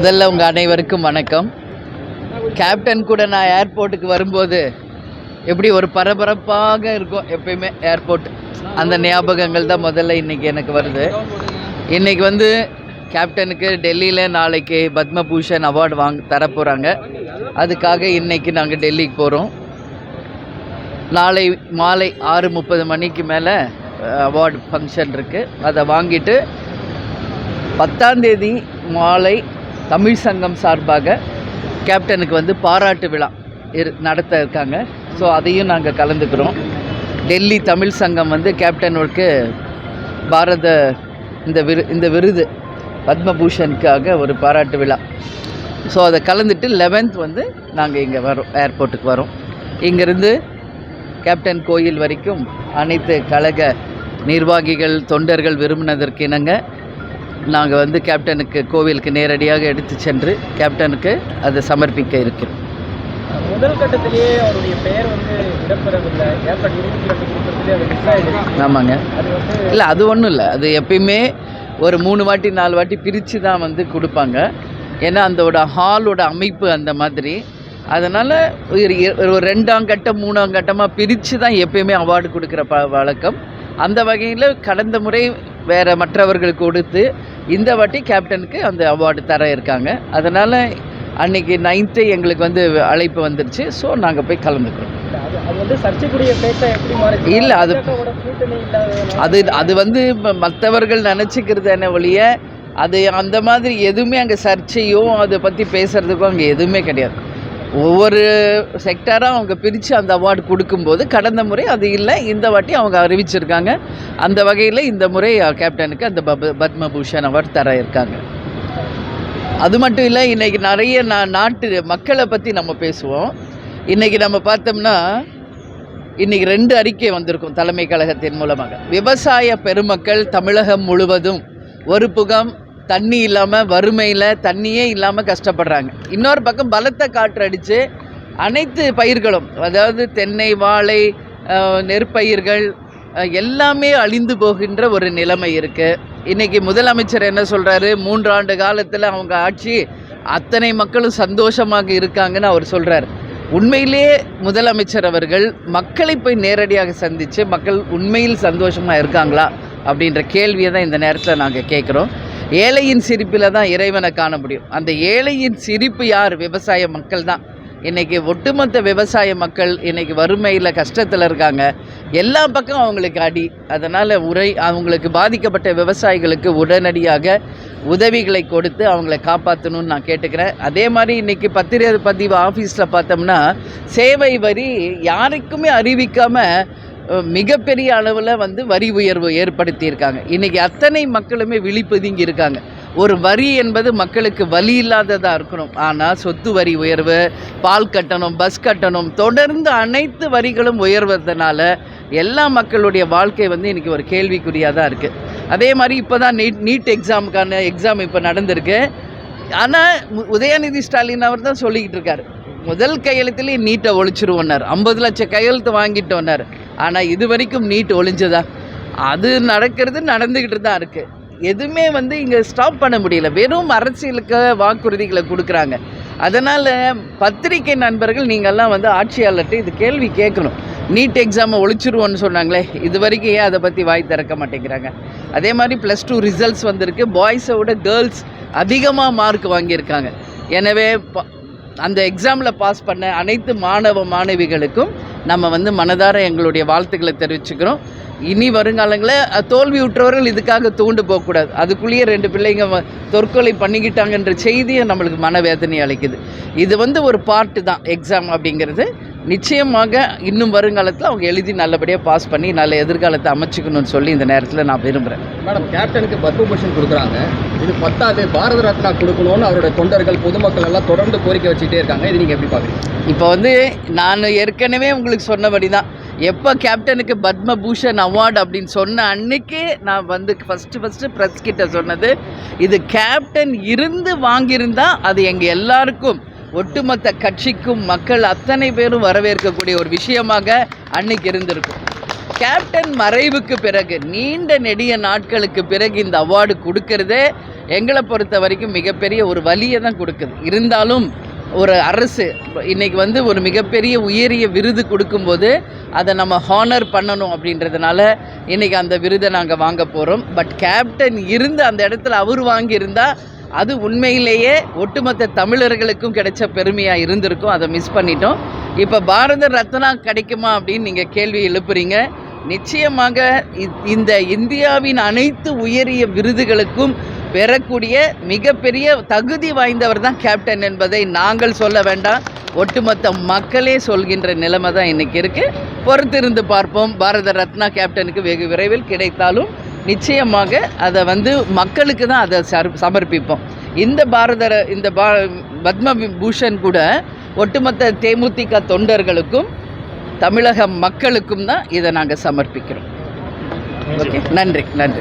முதல்ல உங்கள் அனைவருக்கும் வணக்கம். கேப்டன் கூட நான் ஏர்போர்ட்டுக்கு வரும்போது எப்படி ஒரு பரபரப்பாக இருக்கும் எப்பயுமே ஏர்போர்ட் அந்த ஞாபகங்கள் தான் முதல்ல இன்றைக்கி எனக்கு வருது. இன்றைக்கி வந்து கேப்டனுக்கு டெல்லியில் நாளைக்கு பத்மபூஷன் அவார்டு வாங்க தரப்போகிறாங்க அதுக்காக இன்றைக்கி நாங்கள் டெல்லிக்கு போகிறோம் நாளை மாலை ஆறு முப்பது மணிக்கு மேலே அவார்டு ஃபங்க்ஷன் இருக்குது அதை வாங்கிட்டு பத்தாம் தேதி மாலை தமிழ் சங்கம் சார்பாக கேப்டனுக்கு வந்து பாராட்டு விழா இரு நடத்த இருக்காங்க. ஸோ அதையும் நாங்கள் கலந்துக்கிறோம். டெல்லி தமிழ் சங்கம் வந்து கேப்டனுக்கு பாரத இந்த விரு இந்த விருது பத்மபூஷனுக்காக ஒரு பாராட்டு விழா. ஸோ அதை கலந்துட்டு லெவன்த் வந்து நாங்கள் இங்கே வரோம் ஏர்போர்ட்டுக்கு வரோம் இங்கேருந்து கேப்டன் கோயில் வரைக்கும் அனைத்து கழக நிர்வாகிகள் தொண்டர்கள் விரும்பினதற்கு இணங்க நாங்கள் வந்து கேப்டனுக்கு கோவிலுக்கு நேரடியாக எடுத்து சென்று கேப்டனுக்கு அதை சமர்ப்பிக்க இருக்கிறோம். முதல் கட்டத்திலேயே அவருடைய பெயர் வந்து இடம்பெறவில்லை. ஏப்ரல் இருபத்தி ரெண்டு கொடுக்கறதுலேயே அது மிஸ் ஆகிடுச்சு ஆமாங்க. இல்லை அது ஒன்றும் இல்லை. அது எப்பயுமே ஒரு மூணு வாட்டி நாலு வாட்டி பிரித்து தான் வந்து கொடுப்பாங்க. ஏன்னா அந்தோட ஹாலோட அமைப்பு அந்த மாதிரி. அதனால் ஒரு ரெண்டாம் கட்டம் மூணாம் கட்டமாக பிரித்து தான் எப்பயுமே அவார்டு கொடுக்குற ப வழக்கம். அந்த வகையில் கடந்த முறை வேறு மற்றவர்களுக்கு கொடுத்து இந்த வாட்டி கேப்டனுக்கு அந்த அவார்டு தர இருக்காங்க. அதனால் அன்னைக்கு நைன்த்து எங்களுக்கு வந்து அழைப்பு வந்துருச்சு. ஸோ நாங்கள் போய் கலந்துக்கிறோம். இல்ல, அது- அது அது வந்து மற்றவர்கள் நினச்சிக்கிறது என்ன ஒழிய அது அந்த மாதிரி எதுவுமே அங்கே சர்ச்சையோ அதை பற்றி பேசுகிறதுக்கும் அங்கே எதுவுமே கிடையாது. ஒவ்வொரு செக்டாராக அவங்க பிரித்து அந்த அவார்டு கொடுக்கும்போது கடந்த முறை அது இல்லை இந்த வாட்டி அவங்க அறிவிச்சிருக்காங்க. அந்த வகையில் இந்த முறை கேப்டனுக்கு அந்த பப பத்மபூஷன் அவார்டு தர இருக்காங்க. அது மட்டும் இல்லை இன்றைக்கி நிறைய நா நாட்டு மக்களை பற்றி நம்ம பேசுவோம். இன்றைக்கி நம்ம பார்த்தோம்னா இன்றைக்கி ரெண்டு அறிக்கை வந்திருக்கும் தலைமை கழகத்தின் மூலமாக. விவசாய பெருமக்கள் தமிழகம் முழுவதும் ஒரு புகம் தண்ணி இல்லாமல் வறுமையில் தண்ணியே இல்லாமல் கஷ்டப்படுறாங்க. இன்னொரு பக்கம் பலத்த காற்று அடித்து அனைத்து பயிர்களும் அதாவது தென்னை வாழை நெற்பயிர்கள் எல்லாமே அழிந்து போகின்ற ஒரு நிலைமை இருக்குது இன்றைக்கி முதலமைச்சர் என்ன சொல்கிறாரு மூன்றாண்டு காலத்தில் அவங்க ஆட்சி அத்தனை மக்களும் சந்தோஷமாக இருக்காங்கன்னு அவர் சொல்கிறார் உண்மையிலேயே முதலமைச்சர் அவர்கள் மக்களை போய் நேரடியாக சந்தித்து மக்கள் உண்மையில் சந்தோஷமாக இருக்காங்களா அப்படின்ற கேள்வியை தான் இந்த நேரத்தில் நாங்கள் கேட்குறோம் ஏழையின் சிரிப்பில் தான் இறைவனை காண முடியும். அந்த ஏழையின் சிரிப்பு யார்? விவசாய மக்கள் தான். இன்றைக்கி ஒட்டுமொத்த விவசாய மக்கள் இன்றைக்கி வறுமையில் கஷ்டத்தில் இருக்காங்க. எல்லா பக்கம் அவங்களுக்கு அடி. அதனால் உரை அவங்களுக்கு பாதிக்கப்பட்ட விவசாயிகளுக்கு உடனடியாக உதவிகளை கொடுத்து அவங்கள காப்பாற்றணும்னு நான் கேட்டுக்கிறேன். அதே மாதிரி இன்றைக்கி பத்திரிகை பதிவு ஆஃபீஸில் பார்த்தோம்னா சேவை வரி யாருக்குமே அறிவிக்காமல் மிகப்பெரிய அளவில் வந்து வரி உயர்வு ஏற்படுத்தியிருக்காங்க. இன்றைக்கி அத்தனை மக்களுமே விழிப்புதுங்கி இருக்காங்க. ஒரு வரி என்பது மக்களுக்கு வழி இல்லாததாக இருக்கணும். ஆனால் சொத்து வரி உயர்வு பால் கட்டணம் பஸ் கட்டணம் தொடர்ந்து அனைத்து வரிகளும் உயர்வதனால எல்லா மக்களுடைய வாழ்க்கை வந்து இன்றைக்கி ஒரு கேள்விக்குறியாக தான் இருக்குது அதே மாதிரி இப்போ தான் நீட் நீட் எக்ஸாமுக்கான எக்ஸாம் இப்போ நடந்திருக்கு. ஆனால் உதயநிதி ஸ்டாலின் அவர் தான் சொல்லிக்கிட்டு இருக்கார். முதல் கையெழுத்துலேயே நீட்டை ஒழிச்சிருவோன்னார். ஐம்பது லட்சம் கையெழுத்து வாங்கிட்டோன்னார். ஆனால் இது வரைக்கும் நீட் ஒழிஞ்சதா அது நடக்கிறது நடந்துக்கிட்டு தான் இருக்குது எதுவுமே வந்து இங்கே ஸ்டாப் பண்ண முடியல. வெறும் அரசியலுக்கு வாக்குறுதிகளை கொடுக்குறாங்க. அதனால் பத்திரிகை நண்பர்கள் நீங்கள்லாம் வந்து ஆட்சியாளர்கிட்ட இது கேள்வி கேட்கணும். நீட் எக்ஸாமை ஒழிச்சிருவோன்னு சொன்னாங்களே இது வரைக்கும் ஏன் அதை பற்றி வாய் திறக்க மாட்டேங்கிறாங்க? அதே மாதிரி ப்ளஸ் டூ ரிசல்ட்ஸ் வந்திருக்கு. பாய்ஸை விட கேர்ள்ஸ் அதிகமாக மார்க் வாங்கியிருக்காங்க. எனவே ப- அந்த எக்ஸாமில் பாஸ் பண்ண அனைத்து மாணவ மாணவிகளுக்கும் நம்ம வந்து மனதார எங்களுடைய வாழ்த்துக்களை தெரிவிச்சுக்கிறோம். இனி வருங்காலங்களில் தோல்வி உற்றவர்கள் இதுக்காக தூண்டு போகக்கூடாது. அதுக்குள்ளேயே ரெண்டு பிள்ளைங்க தற்கொலை பண்ணிக்கிட்டாங்கன்ற செய்தியை நம்மளுக்கு மனவேதனை அளிக்குது. இது வந்து ஒரு பார்ட்டு தான் எக்ஸாம் அப்படிங்கிறது. நிச்சயமாக இன்னும் வருங்காலத்தில் அவங்க எழுதி நல்லபடியாக பாஸ் பண்ணி நல்ல எதிர்காலத்தை அமைச்சுக்கணும்னு சொல்லி இந்த நேரத்தில் நான் விரும்புகிறேன் மேடம் கேப்டனுக்கு பத்மபூஷன் கொடுக்குறாங்க. இது பத்தாது பாரத ரத்னா கொடுக்கணும்னு அவருடைய தொண்டர்கள் பொதுமக்கள் எல்லாம் தொடர்ந்து கோரிக்கை வச்சுட்டே இருக்காங்க. இது நீங்கள் எப்படி பார்க்குறீங்க? இப்போ வந்து நான் ஏற்கனவே உங்களுக்கு சொன்னபடி தான் எப்போ கேப்டனுக்கு பத்மபூஷன் அவார்டு அப்படின்னு சொன்ன அன்னைக்கே நான் வந்து ஃபஸ்ட்டு ஃபஸ்ட்டு ப்ரெஸ் கிட்ட சொன்னது இது கேப்டன் இருந்து வாங்கியிருந்தா அது எங்கள் எல்லாருக்கும் ஒட்டுமொத்த கட்சிக்கும் மக்கள் அத்தனை பேரும் வரவேற்கக்கூடிய ஒரு விஷயமாக அன்னைக்கு இருந்திருக்கும். கேப்டன் மறைவுக்கு பிறகு நீண்ட நெடிய நாட்களுக்கு பிறகு இந்த அவார்டு கொடுக்கறதே எங்களை பொறுத்த வரைக்கும் மிகப்பெரிய ஒரு வலியை தான் கொடுக்குது. இருந்தாலும் ஒரு அரசு இன்னைக்கு வந்து ஒரு மிகப்பெரிய உயரிய விருது கொடுக்கும்போது அதை நம்ம ஹானர் பண்ணணும் அப்படின்றதுனால இன்னைக்கு அந்த விருதை நாங்கள் வாங்க போகிறோம் பட் கேப்டன் இருந்து அந்த இடத்துல அவர் வாங்கியிருந்தா அது உண்மையிலேயே ஒட்டுமொத்த தமிழர்களுக்கும் கிடைச்ச பெருமையாக இருந்திருக்கும். அதை மிஸ் பண்ணிட்டோம். இப்போ பாரத ரத்னா கிடைக்குமா அப்படின்னு நீங்கள் கேள்வி எழுப்புறீங்க. நிச்சயமாக இ- இந்த இந்தியாவின் அனைத்து உயரிய விருதுகளுக்கும் பெறக்கூடிய மிகப்பெரிய தகுதி வாய்ந்தவர் தான் கேப்டன் என்பதை நாங்கள் சொல்ல வேண்டாம். ஒட்டுமொத்த மக்களே சொல்கின்ற நிலைமை தான் இன்றைக்கி இருக்குது பொறுத்திருந்து பார்ப்போம். பாரத ரத்னா கேப்டனுக்கு வெகு விரைவில் கிடைத்தாலும் நிச்சயமாக அதை வந்து மக்களுக்கு தான் அதை சமர்ப்பிப்போம். இந்த பாரத ர- இந்த பா பத்ம பூஷன் கூட ஒட்டுமொத்த தேமுதிக தொண்டர்களுக்கும் தமிழக மக்களுக்கும் தான் இதை நாங்கள் சமர்ப்பிக்கிறோம். ஓகே நன்றி நன்றி.